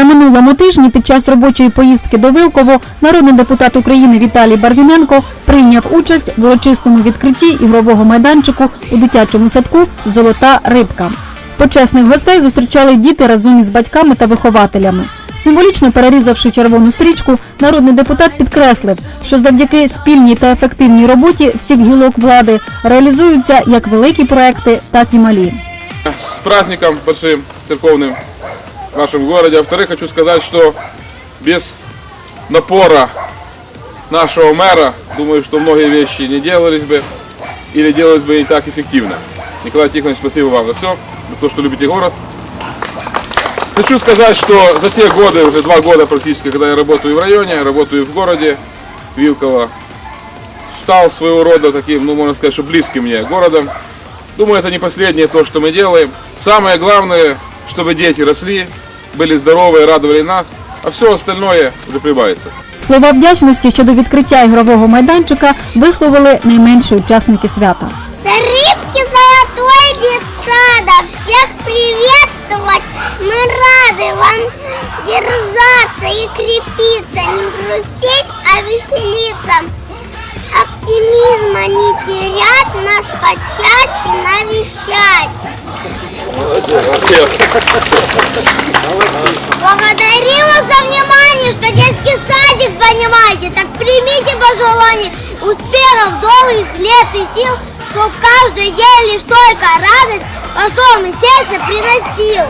На минулому тижні під час робочої поїздки до Вилково народний депутат України Віталій Барвіненко прийняв участь в урочистому відкритті ігрового майданчику у дитячому садку Золота рибка. Почесних гостей зустрічали діти разом із батьками та вихователями. Символічно перерізавши червону стрічку, народний депутат підкреслив, що завдяки спільній та ефективній роботі всіх гілок влади реалізуються як великі проекти, так і малі. С праздником большим церковным в нашем городе. А Во-вторых, хочу сказать, что без напора нашего мэра, думаю, что многие вещи не делались бы или делались бы не так эффективно. Николай Тихонович, спасибо вам за все, за то, что любите город. Хочу сказать, что за те годы, уже два года практически, когда я работаю в районе, работаю в городе Вилково, стал своего рода таким, ну, можно сказать, что близким мне городом. Думаю, это не последнее то, что мы делаем. Самое главное, чтобы дети росли, были здоровы, радовали нас, а все остальное уже прибавится. Слова вдячності щодо відкриття ігрового майданчика висловили найменші учасники свята. За рыбки золотой детсада всех приветствовать. Мы рады вам держаться и крепиться, не грустить, а веселиться. Оптимизма не терять, нас почаще навещать. Благодарю вас за внимание, что детский садик занимаете. Так примите пожелание успехов, долгих лет и сил, чтоб каждый день лишь только радость потом и сердце приносил.